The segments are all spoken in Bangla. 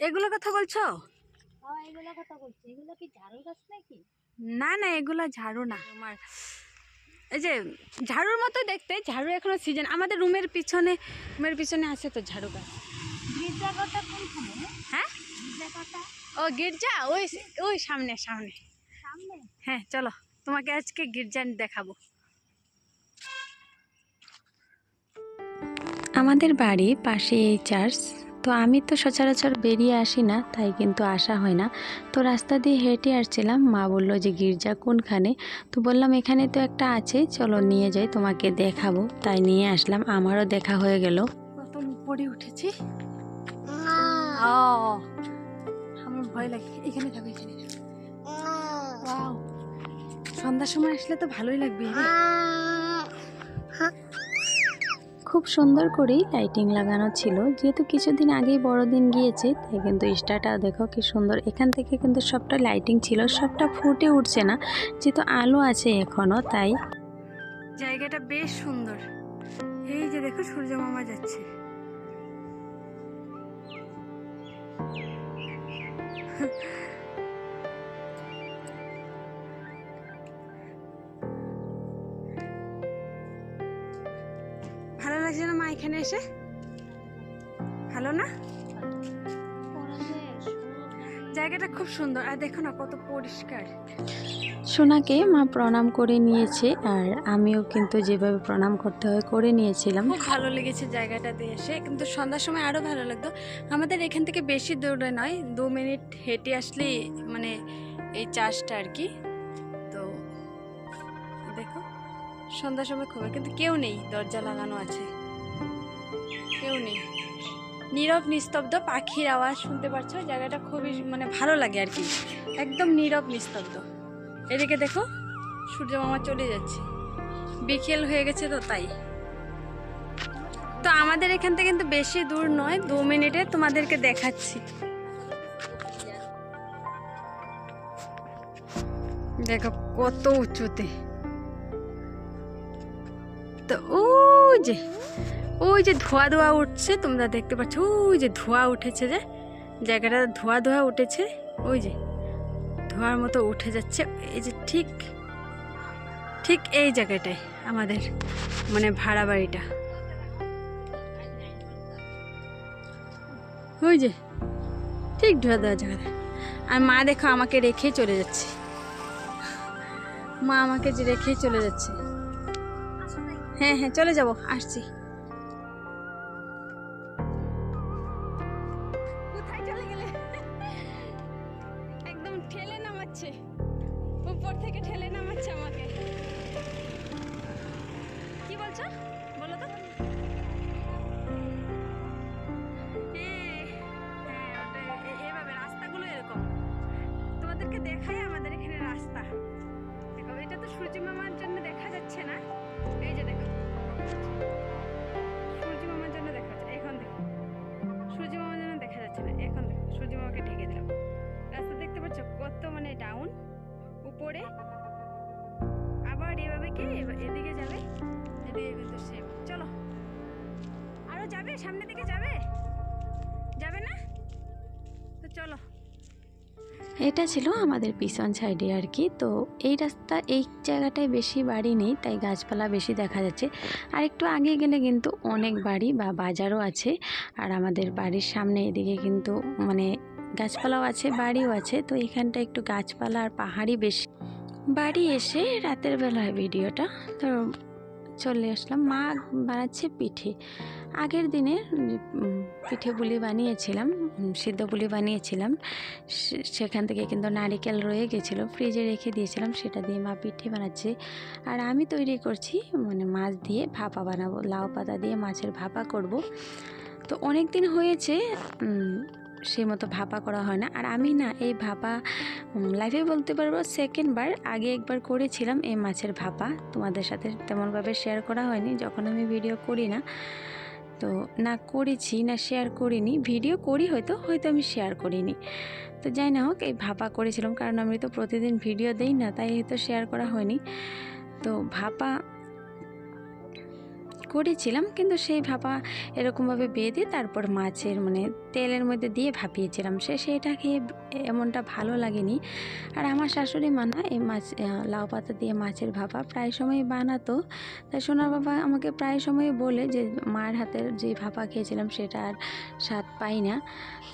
এগুলো কথা বলছো? হ্যাঁ এগুলো কথা বলছি। এগুলো কি ঝাড়ু গাছ নাকি? না না এগুলো ঝাড়ু না আমার। এই যে ঝাড়ুর মতো দেখতে ঝাড়ু এখনও সিজন আমাদের রুমের পিছনে রুমের পিছনে আছে তো ঝাড়ু গাছ। গির্জা কথা হ্যাঁ? ও গির্জা? ওই ওই সামনে সামনে। সামনে? হ্যাঁ চলো তোমাকে আজকে গির্জা দেখাবো। আমাদের বাড়ি পাশে এই চার্চ তো আমি তো সচরাচর বেরিয়ে আসি না তাই কিন্তু আসা হয় না। তো রাস্তা দিয়ে হেঁটে আসছিলাম মা বলল যে গির্জা কোনখানে? তো বললাম এখানে তো একটা আছে চলো নিয়ে যাই তোমাকে দেখাবো। তাই নিয়ে আসলাম আমারও দেখা হয়ে গেল। কত উপরে উঠেছি? আমার ভয় লাগে এখানে যাবে এখানে সন্ধ্যার সময় আসলে তো ভালোই লাগবে। খুব সুন্দর করেই লাইটিং লাগানো ছিল। যেহেতু কিছুদিন আগেই বড়দিন গিয়েছে, তাই কিন্তু স্টারটা দেখো কি সুন্দর। এখান থেকে কিন্তু সবটা লাইটিং ছিল, সবটা ফুটে উঠছে না, যেহেতু আলো আছে এখনও তাই জায়গাটা বেশ সুন্দর। এই যে দেখো, সূর্য মামা যাচ্ছে। লাগছে না মা এখানে এসে ভালো না? জায়গাটা খুব সুন্দর। আর দেখো না কত পরিষ্কার। সোনাকে মা প্রণাম করে নিয়েছে আর আমিও কিন্তু যেভাবে প্রণাম করতে হয় করে নিয়েছিলাম। খুব ভালো লেগেছে জায়গাটাতে এসে। কিন্তু সন্ধ্যার সময় আরও ভালো লাগতো। আমাদের এখান থেকে বেশি দূরে নয় দু মিনিট হেঁটে আসলেই মানে এই চাষটা আর কি। তো দেখো সন্ধ্যার সময় খুব কিন্তু কেউ নেই দরজা লাগানো আছে। কেউ নেই। নীরব, নিস্তব্ধ পাখির আওয়াজ শুনতে পারছ জায়গাটা খুবই মানে ভালো লাগে আর কি। একদম নীরব, নিস্তব্ধ। এদিকে দেখো, সূর্য মামা চলে যাচ্ছে। বিকেল হয়ে গেছে তো, তাই। তো আমাদের এখান থেকে কিন্তু বেশি দূর নয়, দু মিনিটে তোমাদেরকে দেখাচ্ছি। দেখো, কত উঁচুতে। তো ওই যে ওই যে ধোয়া ধোয়া উঠছে, তোমরা দেখতে পাচ্ছ, ওই যে ধোয়া উঠেছে যে, জায়গাটা ধোয়া ধোয়া উঠেছে, ওই যে ধোয়ার মতো উঠে যাচ্ছে, এই যে ঠিক ঠিক এই জায়গাটায় আমাদের মানে ভাড়া বাড়িটা। ওই যে ঠিক ধোয়া দেওয়া জায়গাটা। আর মা দেখো আমাকে রেখেই চলে যাচ্ছে। মা আমাকে যে রেখেই চলে যাচ্ছে। হ্যাঁ হ্যাঁ চলে যাব, আসছি। উপর থেকে ঠেলে নামাচ্ছে আমাকে। কি বলছো? বলো তো। হ্যাঁ, হ্যাঁ, এভাবে রাস্তাগুলো এরকম। তোমাদেরকে দেখাই আমাদের এখানে রাস্তা। দেখো এটা তো সূর্য মামার জন্য দেখা যাচ্ছে না। এই যে দেখো। সূর্য মামার জন্য দেখা যাচ্ছে। এখন দেখো। সূর্য মামার জন্য দেখা যাচ্ছে না। এখন দেখো সূর্য মামাকে ঢেকে দিলাম। রাস্তা দেখতে পাচ্ছ কত মানে ডাউন উপরে আবার এভাবে কে এদিকে যাবে? এদিকে কিন্তু সে চলো। আরও যাবে? সামনের দিকে যাবে? যাবে না? তো চলো। এটা ছিল আমাদের পিছন সাইডে আর কি। তো এই রাস্তা, এই জায়গাটায় বেশি বাড়ি নেই, তাই গাছপালা বেশি দেখা যাচ্ছে। আর একটু আগে গেলে কিন্তু অনেক বাড়ি বা বাজারও আছে। আর আমাদের বাড়ির সামনে এদিকে কিন্তু মানে গাছপালাও আছে, বাড়িও আছে, তো এখানটা একটু গাছপালা আর পাহাড়ি বেশি। বাড়ি এসে রাতের বেলায় ভিডিওটা, তো চলে আসলাম। মা বানাচ্ছে পিঠে। আগের দিনে পিঠে বুলি বানিয়েছিলাম সিদ্ধ বুলি বানিয়েছিলাম। সেখান থেকে কিন্তু নারিকেল রয়ে গেছিল, ফ্রিজে রেখে দিয়েছিলাম, সেটা দিয়ে মা পিঠে বানাচ্ছে। আর আমি তৈরি করছি মানে মাছ দিয়ে ভাপা বানাবো, লাউ পাতা দিয়ে মাছের ভাপা করব। তো অনেক দিন হয়েছে সেই মতো ভাপা করা হয় না। আর আমি না এই ভাপা লাইফে বলতে পারব সেকেন্ড বার, আগে একবার করেছিলাম এই মাছের ভাপা। তোমাদের সাথে তেমনভাবে শেয়ার করা হয়নি, যখন আমি ভিডিও করি না। তো না করেছি, না শেয়ার করিনি। ভিডিও করি হয়তো হয়তো আমি শেয়ার করিনি। তো যাই না হোক, এই ভাপা করেছিলাম, কারণ আমি তো প্রতিদিন ভিডিও দেই না, তাই হয়তো শেয়ার করা হয়নি। তো ভাপা করেছিলাম, কিন্তু সেই ভাপা এরকমভাবে বেঁধে তারপর মাছের মানে তেলের মধ্যে দিয়ে ভাপিয়েছিলাম। সে সেটা খেয়ে এমনটা ভালো লাগেনি। আর আমার শাশুড়ি মানা এই মাছ লাউ পাতা দিয়ে মাছের ভাপা প্রায় সময় বানাতো। তাই সোনার বাবা আমাকে প্রায় সময় বলে যে, মার হাতের যে ভাপা খেয়েছিলাম সেটা আর স্বাদ পাই না।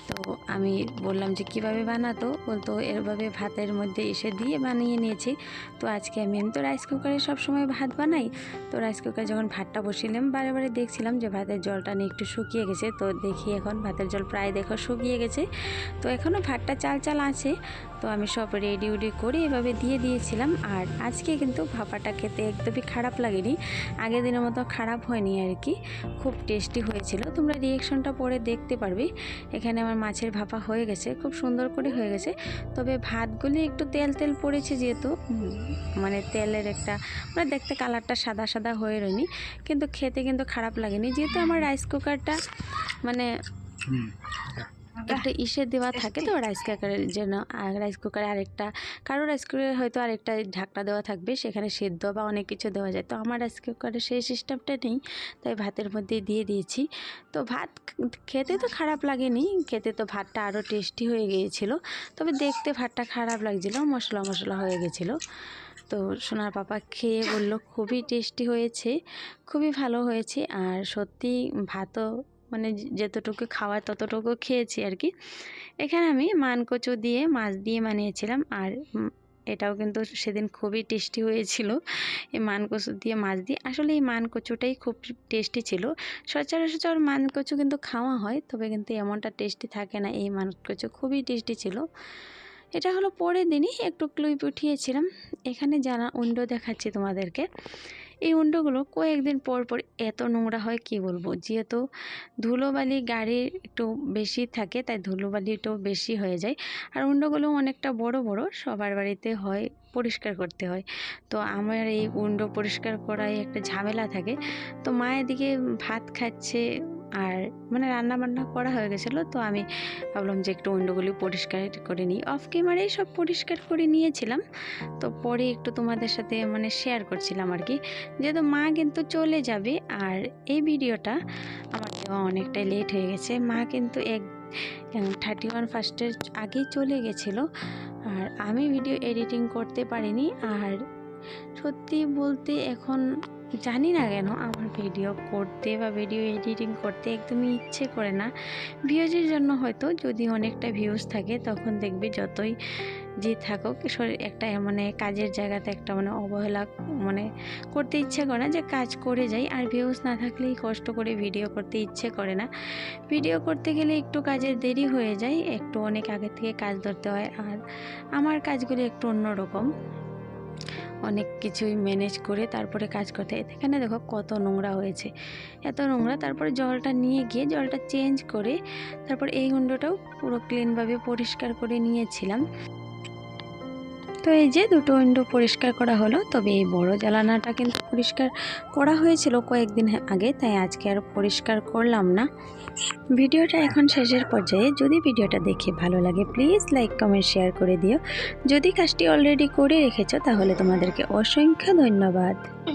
তো আমি বললাম যে, কীভাবে বানাতো? বলতো এরভাবে ভাতের মধ্যে এসে দিয়ে বানিয়ে নিয়েছি। তো আজকে আমি আমি তো রাইস কুকারে সবসময় ভাত বানাই। তো রাইস কুকারে যখন ভাতটা বসিলাম, বারে বারে দেখছিলাম যে ভাতের জলটা নিয়ে একটু শুকিয়ে গেছে। তো দেখি এখন ভাতের জল প্রায় দেখো শুকিয়ে গেছে। তো এখনও ভাতটা চাল চাল আছে। তো আমি সব রেডি উডি করে এভাবে দিয়ে দিয়েছিলাম। আর আজকে কিন্তু ভাপাটা খেতে একদমই খারাপ লাগেনি। আগের দিনের মতো খারাপ হয়নি আর কি খুব টেস্টি হয়েছিল। তোমরা রিয়েকশনটা পরে দেখতে পারবে। এখানে আমার মাছের ভাপা হয়ে গেছে। খুব সুন্দর করে হয়ে গেছে। তবে ভাতগুলি একটু তেল তেল পড়েছে যেহেতু। মানে তেলের একটা মানে দেখতে কালারটা সাদা সাদা হয়ে রয়নি। কিন্তু খেতে কিন্তু খারাপ লাগেনি। যেহেতু আমার রাইস কুকারটা মানে একটা ইসে দেওয়া থাকে তো রাইস কুকারের জন্য। আর রাইস কুকারে আরেকটা কারও রাইস কুকারে হয়তো আরেকটা ঢাকনা দেওয়া থাকবে সেখানে সেদ্ধ বা অনেক কিছু দেওয়া যায়। তো আমার রাইস কুকারে সেই সিস্টেমটা নেই তাই ভাতের মধ্যে দিয়ে দিয়েছি। তো ভাত খেতে তো খারাপ লাগেনি খেতে তো ভাতটা আরও টেস্টি হয়ে গিয়েছিল। তবে দেখতে ভাতটা খারাপ লাগছিল মশলা মশলা হয়ে গেছিল। তো সোনার পাপা খেয়ে বলল খুবই টেস্টি হয়েছে খুবই ভালো হয়েছে। আর সত্যি ভাতও মানে যতটুকু খাওয়ার ততটুকু খেয়েছি আর কি এখানে আমি মানকচু দিয়ে, মাছ দিয়ে বানিয়েছিলাম। আর এটাও কিন্তু সেদিন খুবই টেস্টি হয়েছিল। এই মানকচু দিয়ে মাছ দিয়ে। আসলে এই মানকচুটাই খুব টেস্টি ছিল। সচরাচর মানকচু কিন্তু খাওয়া হয়, তবে কিন্তু এমনটা টেস্টি থাকে না। এই মানকচু খুবই টেস্টি ছিল। এটা হলো পরের দিনই। একটু ক্লিপ উঠিয়েছিলাম। এখানে জানা উইন্ডো দেখাচ্ছি তোমাদেরকে। এই উন্ডোগুলো কয়েকদিন পর পর এত নোংরা হয়, কি বলব? যেহেতু ধুলোবালি গাড়ির একটু বেশি থাকে, তাই ধুলোবালিটাও বেশি হয়ে যায়। আর উন্ডোগুলো অনেকটা বড় বড়, সবার বাড়িতে হয়, পরিষ্কার করতে হয়। তো আমার এই উন্ডো পরিষ্কার করায় একটা ঝামেলা থাকে। তো মায়ের দিকে ভাত খাচ্ছে আর মানে রান্না বান্না করা হয়ে গেছিল, তো আমি ভাবলাম যে একটু উন্ডোগুলি পরিষ্কার করে নিই। অফ ক্যামেরাই সব পরিষ্কার করে নিয়েছিলাম, তো পরে একটু তোমাদের সাথে মানে শেয়ার করছিলাম আর কি। যেহেতু মা কিন্তু চলে যাবে আর এই ভিডিওটা আমার দেওয়া অনেকটাই লেট হয়ে গেছে। মা কিন্তু এক থার্টি ওয়ান ফার্স্টের আগেই চলে গেছিল আর আমি ভিডিও এডিটিং করতে পারিনি। আর সত্যি বলতে এখন জানি না কেন আমার ভিডিও করতে বা ভিডিও এডিটিং করতে একদমই ইচ্ছে করে না। ভিউজের জন্য হয়তো যদি অনেকটা ভিউজ থাকে তখন দেখবি যতই যে থাকুক, শরীর একটা মানে কাজের জায়গাতে একটা মানে অবহেলা মানে করতে ইচ্ছে করে না যে কাজ করে যাই। আর ভিউজ না থাকলেই কষ্ট করে ভিডিও করতে ইচ্ছে করে না। ভিডিও করতে গেলে একটু কাজের দেরি হয়ে যায়, একটু অনেক আগে থেকে কাজ ধরতে হয়। আর আমার কাজগুলো একটু অন্যরকম। অনেক কিছুই ম্যানেজ করে তারপরে কাজ করতে হয়। এখানে দেখো কত নোংরা হয়েছে। এত নোংরা, তারপরে জলটা নিয়ে গিয়ে জলটা চেঞ্জ করে তারপর এই উন্ডোটাও পুরো ক্লিনভাবে পরিষ্কার করে নিয়েছিলাম। তো এই যে দুটো উইন্ডো পরিষ্কার করা হলো, তবে এই বড় জ্বালানাটা কিন্তু পরিষ্কার করা হয়েছিল কয়েকদিন আগে, তাই আজকে আর পরিষ্কার করলাম না। ভিডিওটা এখন শেষের পর্যায়ে, যদি ভিডিওটা দেখে ভালো লাগে, প্লিজ লাইক, কমেন্ট, শেয়ার করে দিও। যদি কাজটি অলরেডি করে রেখেছো, তাহলে তোমাদেরকে অসংখ্য ধন্যবাদ।